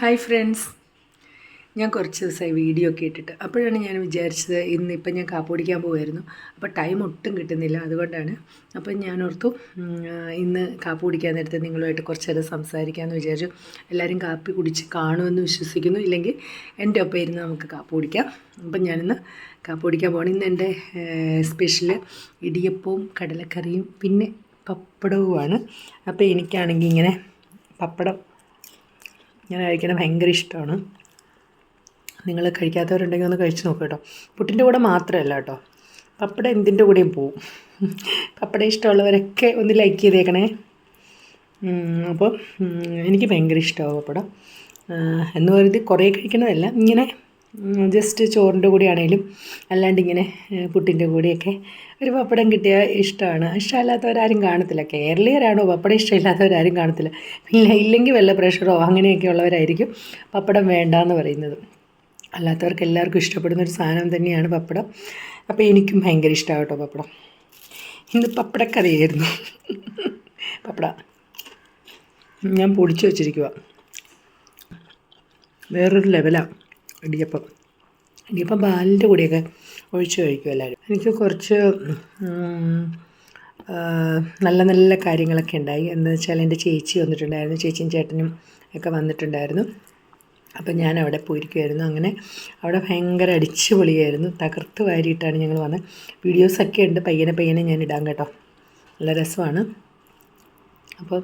Hi friends ഞാൻ കുറച്ച് ദിവസമായി വീഡിയോ ഒക്കെ ഇട്ടിട്ട്. അപ്പോഴാണ് ഞാൻ വിചാരിച്ചത് ഇന്ന് ഇപ്പം ഞാൻ കാപ്പ് കുടിക്കാൻ പോകുമായിരുന്നു അപ്പോൾ ടൈം ഒട്ടും കിട്ടുന്നില്ല. അതുകൊണ്ടാണ്. അപ്പം ഞാൻ ഓർത്തു ഇന്ന് കാപ്പ് കുടിക്കാൻ നേരത്തെ നിങ്ങളുമായിട്ട് കുറച്ച് നേരം സംസാരിക്കാമെന്ന് വിചാരിച്ചു. എല്ലാവരും കാപ്പി കുടിച്ച് കാണുമെന്ന് വിശ്വസിക്കുന്നു. ഇല്ലെങ്കിൽ എന്റെ ഒപ്പം ഇരുന്ന് നമുക്ക് കാപ്പ് കുടിക്കാം. അപ്പം ഞാനിന്ന് കാപ്പ് കുടിക്കാൻ പോകണം ഇന്ന് എന്റെ സ്പെഷ്യൽ ഇടിയപ്പവും കടലക്കറിയും പിന്നെ പപ്പടവുമാണ്. അപ്പോൾ എനിക്കാണെങ്കിൽ ഇങ്ങനെ പപ്പടം ഞാൻ കഴിക്കണത് ഭയങ്കര ഇഷ്ടമാണ്. നിങ്ങൾ കഴിക്കാത്തവരുണ്ടെങ്കിൽ ഒന്ന് കഴിച്ച് നോക്കുക കേട്ടോ. പുട്ടിന്റെ കൂടെ മാത്രമല്ല കേട്ടോ. പപ്പടം എന്തിന്റെ കൂടെയും പോവും. പപ്പടം ഇഷ്ടമുള്ളവരൊക്കെ ഒന്ന് ലൈക്ക് ചെയ്തേക്കണേ. അപ്പോൾ എനിക്ക് ഭയങ്കര ഇഷ്ടമാവും പപ്പടം. എന്ന് പറയുന്നത് കുറേ കഴിക്കണതല്ല. ഇങ്ങനെ ജസ്റ്റ് ചോറിന്റെ കൂടെയാണേലും അല്ലാണ്ട് ഇങ്ങനെ പുട്ടിന്റെ കൂടെയൊക്കെ ഒരു പപ്പടം കിട്ടിയാൽ ഇഷ്ടമാണ്. ഇഷ്ടമല്ലാത്തവരാരും കാണത്തില്ല. കേരളീയരാണോ പപ്പടം ഇഷ്ടമില്ലാത്തവരാരും കാണത്തില്ല. ഇല്ല ഇല്ലെങ്കിൽ വല്ല പ്രഷറോ അങ്ങനെയൊക്കെ ഉള്ളവരായിരിക്കും പപ്പടം വേണ്ടാന്ന് പറയുന്നത്. അല്ലാത്തവർക്ക് എല്ലാവർക്കും ഇഷ്ടപ്പെടുന്ന ഒരു സാധനം തന്നെയാണ് പപ്പടം. അപ്പോൾ എനിക്കും ഭയങ്കര ഇഷ്ടമാണ് പപ്പടം. ഇന്ന് പപ്പടക്കറിയായിരുന്നു. പപ്പട. ഞാൻ പൊടിച്ചു വച്ചിരിക്കുക വേറൊരു ലെവലാണ് ഇടിയപ്പം. ഇടിയപ്പം പാലിന്റെ കൂടെയൊക്കെ ഒഴിച്ച് കഴിക്കും എല്ലാവരും. എനിക്ക് കുറച്ച് നല്ല നല്ല കാര്യങ്ങളൊക്കെ ഉണ്ടായി. എന്ന് വെച്ചാൽ എന്റെ ചേച്ചി വന്നിട്ടുണ്ടായിരുന്നു. ചേച്ചിയും ചേട്ടനും ഒക്കെ വന്നിട്ടുണ്ടായിരുന്നു. അപ്പം ഞാൻ അവിടെ പോയിരിക്കുമായിരുന്നു അങ്ങനെ അവിടെ ഭയങ്കര അടിച്ചു പൊളിയായിരുന്നു തകർത്ത് വാരിയിട്ടാണ് ഞങ്ങൾ വന്നത്. വീഡിയോസൊക്കെ ഉണ്ട്. പയ്യനെ പയ്യനെ ഞാൻ ഇടാം കേട്ടോ. നല്ല രസമാണ്. അപ്പോൾ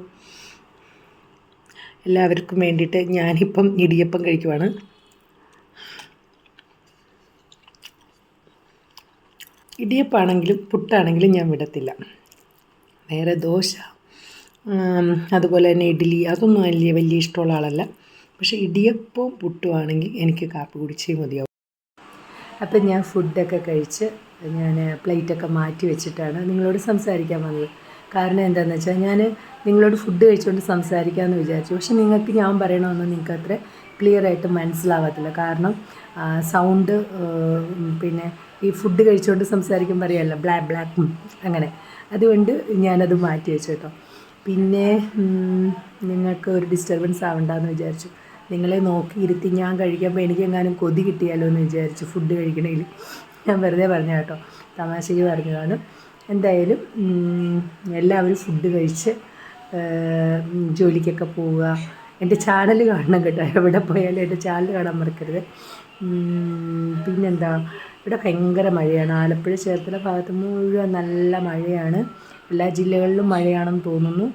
എല്ലാവർക്കും വേണ്ടിയിട്ട് ഞാനിപ്പം ഇടിയപ്പം കഴിക്കുവാണ്. ഇടിയപ്പാണെങ്കിലും പുട്ടാണെങ്കിലും ഞാൻ വിടത്തില്ല. വേറെ ദോശ അതുപോലെ തന്നെ ഇഡ്ഡലി അതൊന്നും വലിയ വലിയ ഇഷ്ടമുള്ള ആളല്ല. പക്ഷേ ഇടിയപ്പവും പുട്ടുമാണെങ്കിൽ എനിക്ക് കാപ്പി കുടിച്ചേ മതിയാവും. അപ്പം ഞാൻ ഫുഡൊക്കെ കഴിച്ച് ഞാൻ പ്ലേറ്റൊക്കെ മാറ്റി വെച്ചിട്ടാണ് നിങ്ങളോട് സംസാരിക്കാൻ വന്നത്. കാരണം എന്താണെന്ന് വെച്ചാൽ ഞാൻ നിങ്ങളോട് ഫുഡ് കഴിച്ചുകൊണ്ട് സംസാരിക്കാമെന്ന് വിചാരിച്ചു. പക്ഷെ നിങ്ങൾക്ക് ഞാൻ പറയണമെന്ന് നിങ്ങൾക്ക് അത്ര ക്ലിയർ ആയിട്ട് മനസ്സിലാവത്തില്ല. കാരണം സൗണ്ട് പിന്നെ ഈ ഫുഡ് കഴിച്ചുകൊണ്ട് സംസാരിക്കുമ്പോൾ അറിയാമല്ലോ ബ്ലാക്ക് ബ്ലാക്ക് അങ്ങനെ. അതുകൊണ്ട് ഞാനത് മാറ്റി വെച്ചു കേട്ടോ. പിന്നെ നിങ്ങൾക്ക് ഒരു ഡിസ്റ്റർബൻസ് ആവണ്ടെന്ന് വിചാരിച്ചു. നിങ്ങളെ നോക്കി ഇരുത്തി ഞാൻ കഴിക്കുമ്പോൾ എനിക്കെങ്ങാനും കൊതി കിട്ടിയാലോ എന്ന് വിചാരിച്ചു ഫുഡ് കഴിക്കണമെങ്കിൽ ഞാൻ വെറുതെ പറഞ്ഞ കേട്ടോ. തമാശയ്ക്ക് പറഞ്ഞതാണ്. എന്തായാലും എല്ലാവരും ഫുഡ് കഴിച്ച് ജോലിക്കൊക്കെ പോവുക. എന്റെ ചാനൽ കാണണം കേട്ടോ. എവിടെ പോയാലും എന്റെ ചാനൽ കാണാൻ മറക്കരുത്. പിന്നെന്താ? ഇവിടെ ഭയങ്കര മഴയാണ്. ആലപ്പുഴ ചേർത്തല ഭാഗത്ത് മുഴുവൻ നല്ല മഴയാണ്. എല്ലാ ജില്ലകളിലും മഴയാണെന്ന് തോന്നുന്നു.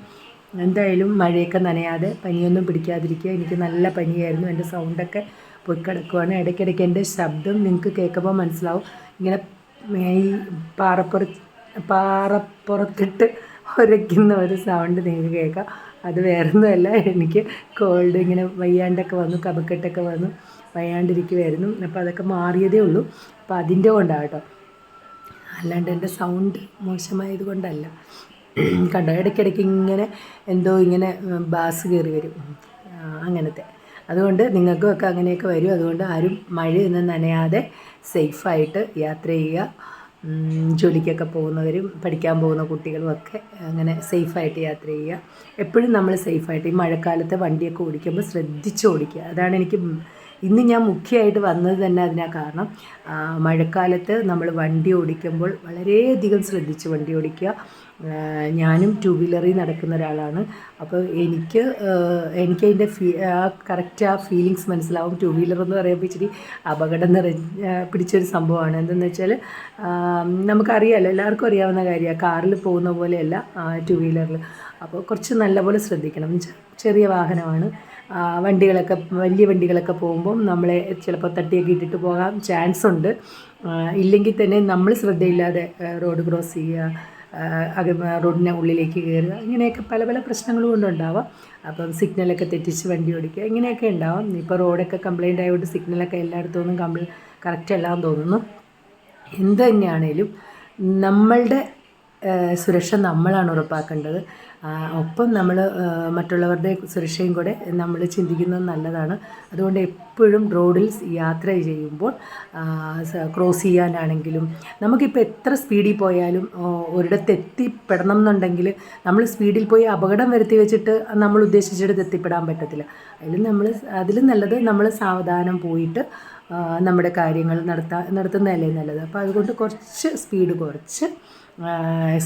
എന്തായാലും മഴയൊക്കെ നനയാതെ പനിയൊന്നും പിടിക്കാതിരിക്കുക. എനിക്ക് നല്ല പനിയായിരുന്നു. എന്റെ സൗണ്ടൊക്കെ പോയി കിടക്കുവാണ്. ഇടയ്ക്കിടയ്ക്ക് എന്റെ ശബ്ദം നിങ്ങൾക്ക് കേൾക്കുമ്പോൾ മനസ്സിലാവും. ഇങ്ങനെ ഈ പാറപ്പുറ പാറപ്പുറത്തിട്ട് ഉരയ്ക്കുന്ന ഒരു സൗണ്ട് നിങ്ങൾക്ക് കേൾക്കാം. അത് വേറൊന്നുമല്ല. എനിക്ക് കോൾഡ് ഇങ്ങനെ വയ്യാണ്ടൊക്കെ വന്നു കബക്കെട്ടൊക്കെ വന്നു. വയ്യാണ്ടിരിക്കുമായിരുന്നു അപ്പോൾ അതൊക്കെ മാറിയതേ ഉള്ളൂ. അപ്പോൾ അതിന്റെ കൊണ്ടാണ് കേട്ടോ. അല്ലാണ്ട് എന്റെ സൗണ്ട് മോശമായത് കൊണ്ടല്ല. കണ്ടോ? ഇടയ്ക്കിടയ്ക്ക് ഇങ്ങനെ എന്തോ ഇങ്ങനെ ബാസ് കയറി വരും. അങ്ങനത്തെ. അതുകൊണ്ട് നിങ്ങൾക്കും ഒക്കെ അങ്ങനെയൊക്കെ വരും. അതുകൊണ്ട് ആരും മഴയൊന്നും നനയാതെ സേഫായിട്ട് യാത്ര ചെയ്യുക. ജോലിക്കൊക്കെ പോകുന്നവരും പഠിക്കാൻ പോകുന്ന കുട്ടികളും ഒക്കെ അങ്ങനെ സേഫായിട്ട് യാത്ര ചെയ്യുക. എപ്പോഴും നമ്മൾ സേഫായിട്ട് ഈ മഴക്കാലത്തെ വണ്ടിയൊക്കെ ഓടിക്കുമ്പോൾ ശ്രദ്ധിച്ച് ഓടിക്കുക. അതാണ് എനിക്ക് ഇന്ന് ഞാൻ മുഖ്യമായിട്ട് വന്നത് തന്നെ അതിനാ കാരണം മഴക്കാലത്ത് നമ്മൾ വണ്ടി ഓടിക്കുമ്പോൾ വളരെയധികം ശ്രദ്ധിച്ച് വണ്ടി ഓടിക്കുക. ഞാനും ടു വീലറിൽ നടക്കുന്ന ഒരാളാണ്. അപ്പോൾ എനിക്ക് എനിക്ക് അതിന്റെ ഫീ ആ കറക്റ്റ് ആ ഫീലിങ്സ് മനസ്സിലാവും. ടു വീലർ എന്ന് പറയുമ്പോൾ ഇച്ചിരി അപകടം നിറഞ്ഞ പിടിച്ചൊരു സംഭവമാണ്. എന്തെന്ന് വെച്ചാൽ നമുക്കറിയാമല്ലോ എല്ലാവർക്കും അറിയാവുന്ന കാര്യമാണ്. കാറിൽ പോകുന്ന പോലെയല്ല ടു വീലറിൽ. അപ്പോൾ കുറച്ച് നല്ലപോലെ ശ്രദ്ധിക്കണം. ചെറിയ വാഹനമാണ്. വണ്ടികളൊക്കെ വലിയ വണ്ടികളൊക്കെ പോകുമ്പം നമ്മളെ ചിലപ്പോൾ തട്ടിയൊക്കെ ഇട്ടിട്ട് പോകാൻ ചാൻസ് ഉണ്ട്. ഇല്ലെങ്കിൽ തന്നെ നമ്മൾ ശ്രദ്ധയില്ലാതെ റോഡ് ക്രോസ് ചെയ്യുക റോഡിന്റെ ഉള്ളിലേക്ക് കയറുക ഇങ്ങനെയൊക്കെ പല പല പ്രശ്നങ്ങളും കൊണ്ടുണ്ടാവാം അപ്പം സിഗ്നലൊക്കെ തെറ്റിച്ച് വണ്ടി ഓടിക്കുക ഇങ്ങനെയൊക്കെ ഉണ്ടാവാം. ഇപ്പോൾ റോഡൊക്കെ കംപ്ലൈന്റ് ആയതുകൊണ്ട് സിഗ്നലൊക്കെ എല്ലായിടത്തും ഒന്നും കംപ്ലൈ കറക്റ്റ് അല്ലാന്ന് തോന്നുന്നു. എന്ത് തന്നെയാണേലും നമ്മളുടെ സുരക്ഷ നമ്മളാണ് ഉറപ്പാക്കേണ്ടത്. ഒപ്പം നമ്മൾ മറ്റുള്ളവരുടെ സുരക്ഷയും കൂടെ നമ്മൾ ചിന്തിക്കുന്നത് നല്ലതാണ്. അതുകൊണ്ട് എപ്പോഴും റോഡിൽ യാത്ര ചെയ്യുമ്പോൾ ക്രോസ് ചെയ്യാനാണെങ്കിലും നമുക്കിപ്പോൾ എത്ര സ്പീഡിൽ പോയാലും ഒരിടത്ത് എത്തിപ്പെടണം എന്നുണ്ടെങ്കിൽ നമ്മൾ സ്പീഡിൽ പോയി അപകടം വരുത്തി വെച്ചിട്ട് നമ്മൾ ഉദ്ദേശിച്ചിടത്ത് എത്തിപ്പെടാൻ പറ്റത്തില്ല. അതിൽ നമ്മൾ അതിലും നല്ലത് നമ്മൾ സാവധാനം പോയിട്ട് നമ്മുടെ കാര്യങ്ങൾ നടത്താൻ നടത്തുന്നതല്ലേ നല്ലത്. അപ്പോൾ അതുകൊണ്ട് കുറച്ച് സ്പീഡ് കുറച്ച്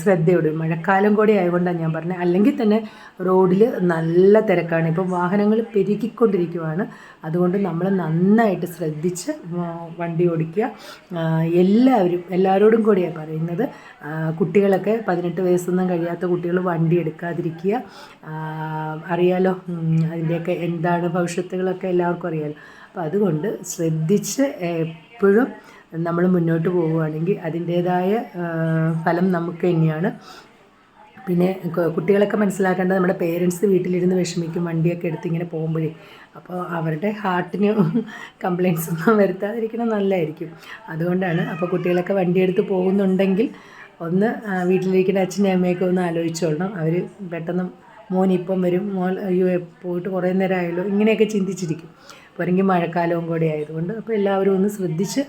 ശ്രദ്ധയോടെ. മഴക്കാലം കൂടി ആയതുകൊണ്ടാണ് ഞാൻ പറഞ്ഞത്. അല്ലെങ്കിൽ തന്നെ റോഡിൽ നല്ല തിരക്കാണ്. ഇപ്പം വാഹനങ്ങൾ പെരുകിക്കൊണ്ടിരിക്കുവാണ്. അതുകൊണ്ട് നമ്മൾ നന്നായിട്ട് ശ്രദ്ധിച്ച് വണ്ടി ഓടിക്കുക. എല്ലാവരും എല്ലാവരോടും കൂടിയാണ് പറയുന്നത്. കുട്ടികളൊക്കെ പതിനെട്ട് വയസ്സൊന്നും കഴിയാത്ത കുട്ടികൾ വണ്ടി എടുക്കാതിരിക്കുക. അറിയാലോ അതിന്റെയൊക്കെ എന്താണ് ഭവിഷ്യത്തുകളൊക്കെ എല്ലാവർക്കും അറിയാലോ. അപ്പോൾ അതുകൊണ്ട് ശ്രദ്ധിച്ച് എപ്പോഴും നമ്മൾ മുന്നോട്ട് പോവുകയാണെങ്കിൽ അതിന്റേതായ ഫലം നമുക്ക് തന്നെയാണ്. പിന്നെ കുട്ടികളൊക്കെ മനസ്സിലാക്കേണ്ടത് നമ്മുടെ പേരൻസ് വീട്ടിലിരുന്ന് വിഷമിക്കും വണ്ടിയൊക്കെ എടുത്ത് ഇങ്ങനെ പോകുമ്പോഴേ. അപ്പോൾ അവരുടെ ഹാർട്ടിന് കംപ്ലയിൻസ് ഒന്നും വരുത്താതിരിക്കണം നല്ലതായിരിക്കും. അതുകൊണ്ടാണ് അപ്പോൾ കുട്ടികളൊക്കെ വണ്ടിയെടുത്ത് പോകുന്നുണ്ടെങ്കിൽ ഒന്ന് വീട്ടിലിരിക്കുന്ന അച്ഛനെയും അമ്മയൊക്കെ ഒന്ന് ആലോചിച്ചോളണം. അവർ പെട്ടെന്ന് മോൻ ഇപ്പം വരും മോൻ അയ്യോ പോയിട്ട് കുറേ നേരം ആയല്ലോ ഇങ്ങനെയൊക്കെ ചിന്തിച്ചിരിക്കും. പോരെങ്കിൽ മഴക്കാലവും കൂടെ ആയതുകൊണ്ട് അപ്പോൾ എല്ലാവരും ഒന്ന് ശ്രദ്ധിച്ച്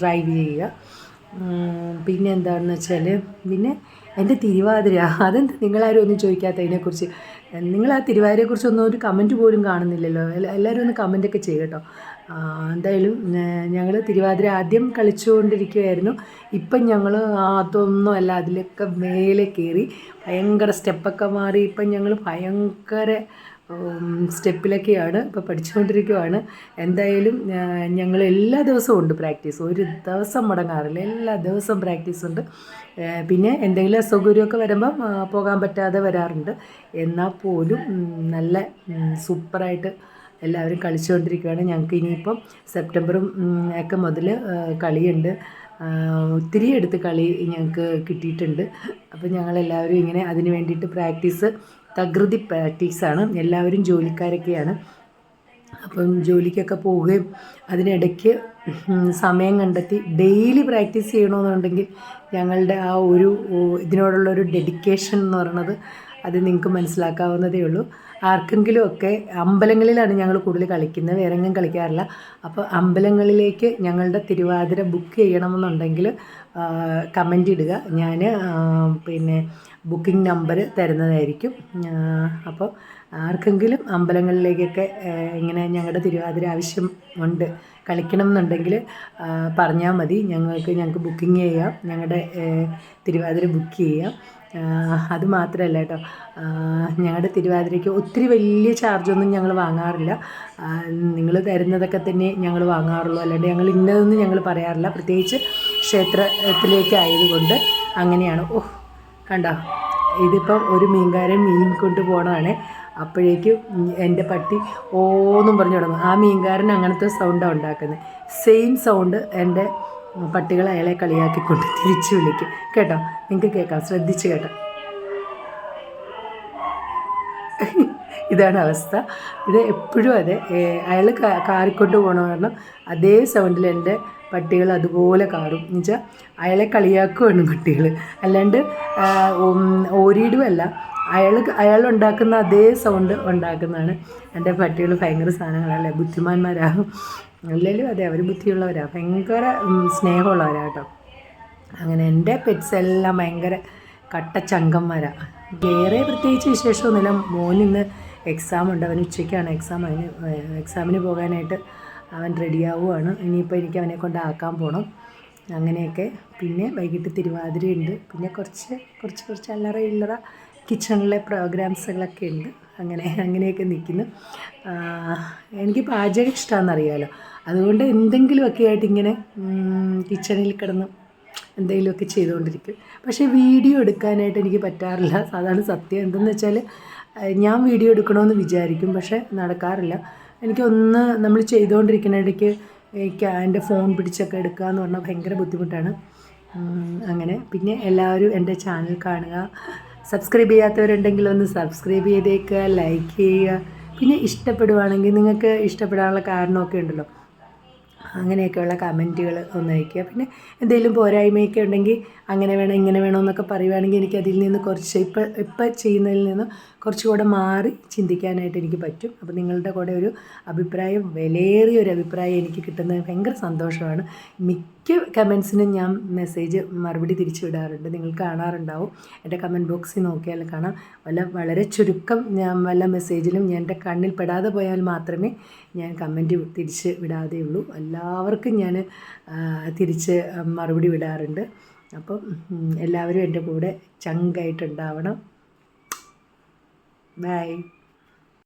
ഡ്രൈവ് ചെയ്യുക. പിന്നെ എന്താണെന്ന് വെച്ചാൽ പിന്നെ എന്റെ തിരുവാതിര അതെന്താ നിങ്ങളാരും ഒന്നും ചോദിക്കാത്ത അതിനെക്കുറിച്ച്. നിങ്ങൾ ആ തിരുവാതിരയെക്കുറിച്ച് ഒന്നും ഒരു കമന്റ് പോലും കാണുന്നില്ലല്ലോ. എല്ലാവരും ഒന്ന് കമന്റൊക്കെ ചെയ്യട്ടോ എന്തായാലും ഞങ്ങൾ തിരുവാതിര ആദ്യം കളിച്ചുകൊണ്ടിരിക്കുകയായിരുന്നു ഇപ്പം ഞങ്ങൾ അതൊന്നും അല്ല അതിലൊക്കെ മേലെ കയറി ഭയങ്കര സ്റ്റെപ്പൊക്കെ മാറി. ഇപ്പം ഞങ്ങൾ ഭയങ്കര സ്റ്റെപ്പിലൊക്കെയാണ് ഇപ്പോൾ പഠിച്ചുകൊണ്ടിരിക്കുവാണ്. എന്തായാലും ഞങ്ങൾ എല്ലാ ദിവസവും ഉണ്ട് പ്രാക്ടീസ്. ഒരു ദിവസം മുടങ്ങാറില്ല. എല്ലാ ദിവസവും പ്രാക്ടീസ് ഉണ്ട്. പിന്നെ എന്തെങ്കിലും അസൗകര്യമൊക്കെ വരുമ്പം പോകാൻ പറ്റാതെ വരാറുണ്ട്. എന്നാൽ പോലും നല്ല സൂപ്പറായിട്ട് എല്ലാവരും കളിച്ചുകൊണ്ടിരിക്കുകയാണ് ഞങ്ങൾക്ക് ഇനിയിപ്പം സെപ്റ്റംബറും ഒക്കെ മുതൽ കളിയുണ്ട്. ഒത്തിരി എടുത്ത് കളി ഞങ്ങൾക്ക് കിട്ടിയിട്ടുണ്ട്. അപ്പോൾ ഞങ്ങളെല്ലാവരും ഇങ്ങനെ അതിന് വേണ്ടിയിട്ട് പ്രാക്ടീസ് തകൃതി പ്രാക്ടീസാണ് എല്ലാവരും ജോലിക്കാരൊക്കെയാണ്. അപ്പം ജോലിക്കൊക്കെ പോവുകയും അതിനിടയ്ക്ക് സമയം കണ്ടെത്തി ഡെയിലി പ്രാക്ടീസ് ചെയ്യണമെന്നുണ്ടെങ്കിൽ ഞങ്ങളുടെ ആ ഒരു ഇതിനോടുള്ള ഒരു ഡെഡിക്കേഷൻ എന്ന് പറയുന്നത് അത് നിങ്ങൾക്ക് മനസ്സിലാക്കാവുന്നതേ ഉള്ളൂ. ആർക്കെങ്കിലും ഒക്കെ അമ്പലങ്ങളിലാണ് ഞങ്ങൾ കൂടുതൽ കളിക്കുന്നത്. വേറെ കളിക്കാറില്ല. അപ്പോൾ അമ്പലങ്ങളിലേക്ക് ഞങ്ങളുടെ തിരുവാതിര ബുക്ക് ചെയ്യണമെന്നുണ്ടെങ്കിൽ കമന്റ് ഇടുക. ഞാൻ പിന്നെ ബുക്കിംഗ് നമ്പർ തരുന്നതായിരിക്കും. അപ്പോൾ ആർക്കെങ്കിലും അമ്പലങ്ങളിലേക്കൊക്കെ ഇങ്ങനെ ഞങ്ങളുടെ തിരുവാതിര ആവശ്യം ഉണ്ട് കളിക്കണം എന്നുണ്ടെങ്കിൽ പറഞ്ഞാൽ മതി. ഞങ്ങൾക്ക് ഞങ്ങൾക്ക് ബുക്കിംഗ് ചെയ്യാം. ഞങ്ങളുടെ തിരുവാതിര ബുക്ക് ചെയ്യാം. ആ, അത് മാത്രമല്ല കേട്ടോ. ഞങ്ങളുടെ തിരുവാതിരയ്ക്ക് ഒത്തിരി വലിയ ചാർജൊന്നും ഞങ്ങൾ വാങ്ങാറില്ല. നിങ്ങൾ തരുന്നതൊക്കെ തന്നെ ഞങ്ങൾ വാങ്ങാറുള്ളൂ. അല്ലാണ്ട് ഞങ്ങൾ ഇന്നതൊന്നും ഞങ്ങൾ പറയാറില്ല. പ്രത്യേകിച്ച് ക്ഷേത്രത്തിലേക്ക് ആയതുകൊണ്ട് അങ്ങനെയാണ്. ഓഹ് കണ്ടോ? ഇതിപ്പം ഒരു മീൻകാരൻ മീൻ കൊണ്ട് പോകണതാണ് അപ്പോഴേക്കും എന്റെ പട്ടി ഓന്നും പറഞ്ഞു തുടങ്ങും. ആ മീൻകാരൻ അങ്ങനത്തെ സൗണ്ടാണ് ഉണ്ടാക്കുന്നത് സെയിം സൗണ്ട് എന്റെ പട്ടികൾ അയാളെ കളിയാക്കിക്കൊണ്ട് തിരിച്ചു വിളിക്കും. കേട്ടോ? നിങ്ങൾക്ക് കേൾക്കാം. ശ്രദ്ധിച്ച് കേട്ടോ. ഇതാണ് അവസ്ഥ. ഇത് എപ്പോഴും അതെ. അയാൾ കാറിക്കൊണ്ട് പോകണ കാരണം അതേ സൗണ്ടിൽ എന്റെ പട്ടികൾ അതുപോലെ കാറും. എന്നുവെച്ചാൽ അയാളെ കളിയാക്കുവാണ് കുട്ടികൾ അല്ലാണ്ട് ഓരിയിടുമല്ല അയാൾ അയാൾ ഉണ്ടാക്കുന്ന അതേ സൗണ്ട് ഉണ്ടാക്കുന്നതാണ് എന്റെ പട്ടികൾ ഭയങ്കര സാധനങ്ങളല്ലേ? ബുദ്ധിമാന്മാരാകും. അല്ലെങ്കിലും അതെ അവർ ബുദ്ധിയുള്ളവരാണ് ഭയങ്കര സ്നേഹമുള്ളവരാണ് കേട്ടോ. അങ്ങനെ എന്റെ പെറ്റ്സ് എല്ലാം ഭയങ്കര കട്ടച്ചങ്കന്മാരാണ് വേറെ പ്രത്യേകിച്ച് വിശേഷമൊന്നുമില്ല. മോൻ ഇന്ന് എക്സാം ഉണ്ട്. അവൻ ഉച്ചയ്ക്കാണ് എക്സാം അതിന് എക്സാമിന് പോകാനായിട്ട് അവൻ റെഡിയാവുകയാണ് ഇനിയിപ്പോൾ എനിക്ക് അവനെ കൊണ്ട് ആക്കാൻ പോകണം അങ്ങനെയൊക്കെ. പിന്നെ വൈകിട്ട് തിരുവാതിരയുണ്ട് പിന്നെ കുറച്ച് കുറച്ച് കുറച്ച് അല്ലറ ഇല്ലറ കിച്ചണിലെ പ്രോഗ്രാംസുകളൊക്കെ ഉണ്ട്. അങ്ങനെ അങ്ങനെയൊക്കെ നിൽക്കുന്നു എനിക്ക് പാചകം ഇഷ്ടമാണെന്നറിയാലോ അതുകൊണ്ട് എന്തെങ്കിലുമൊക്കെ ആയിട്ട് ഇങ്ങനെ കിച്ചണിൽ കിടന്ന് എന്തെങ്കിലുമൊക്കെ ചെയ്തുകൊണ്ടിരിക്കും. പക്ഷേ വീഡിയോ എടുക്കാനായിട്ട് എനിക്ക് പറ്റാറില്ല. അതാണ് സത്യം എന്തെന്ന് വെച്ചാൽ ഞാൻ വീഡിയോ എടുക്കണമെന്ന് വിചാരിക്കും പക്ഷേ നടക്കാറില്ല. എനിക്കൊന്ന് നമ്മൾ ചെയ്തുകൊണ്ടിരിക്കുന്ന ഇടയ്ക്ക് എന്റെ ഫോൺ പിടിച്ചൊക്കെ എടുക്കുക എന്ന് പറഞ്ഞാൽ ഭയങ്കര ബുദ്ധിമുട്ടാണ്. അങ്ങനെ. പിന്നെ എല്ലാവരും എന്റെ ചാനൽ കാണുക. സബ്സ്ക്രൈബ് ചെയ്യാത്തവരുണ്ടെങ്കിൽ ഒന്ന് സബ്സ്ക്രൈബ് ചെയ്തേക്കുക ലൈക്ക് ചെയ്യുക. പിന്നെ ഇഷ്ടപ്പെടുവാണെങ്കിൽ നിങ്ങൾക്ക് ഇഷ്ടപ്പെടാനുള്ള കാരണമൊക്കെ ഉണ്ടല്ലോ. അങ്ങനെയൊക്കെയുള്ള കമന്റുകൾ ഒന്ന് അയയ്ക്കുക പിന്നെ എന്തെങ്കിലും പോരായ്മയൊക്കെ ഉണ്ടെങ്കിൽ അങ്ങനെ വേണം ഇങ്ങനെ വേണം എന്നൊക്കെ പറയുവാണെങ്കിൽ എനിക്ക് അതിൽ നിന്ന് കുറച്ച് ഇപ്പം ഇപ്പം ചെയ്യുന്നതിൽ നിന്ന് കുറച്ചുകൂടെ മാറി ചിന്തിക്കാനായിട്ട് എനിക്ക് പറ്റും. അപ്പോൾ നിങ്ങളുടെ കൂടെ ഒരു അഭിപ്രായം വിലയേറിയ ഒരു അഭിപ്രായം എനിക്ക് കിട്ടുന്നത് ഭയങ്കര സന്തോഷമാണ്. മിക്ക കമൻസിനും ഞാൻ മെസ്സേജ് മറുപടി തിരിച്ചു വിടാറുണ്ട് നിങ്ങൾ കാണാറുണ്ടാവും. എന്റെ കമന്റ് ബോക്സിൽ നോക്കിയാൽ കാണാം. വല്ല വളരെ ചുരുക്കം ഞാൻ വല്ല മെസ്സേജിലും ഞാൻ എന്റെ കണ്ണിൽ പെടാതെ പോയാൽ മാത്രമേ ഞാൻ കമന്റ് തിരിച്ച് വിടാതെയുള്ളൂ. എല്ലാവർക്കും ഞാൻ തിരിച്ച് മറുപടി വിടാറുണ്ട്. അപ്പം എല്ലാവരും എന്റെ കൂടെ ചങ്കായിട്ടുണ്ടാവണം ബൈ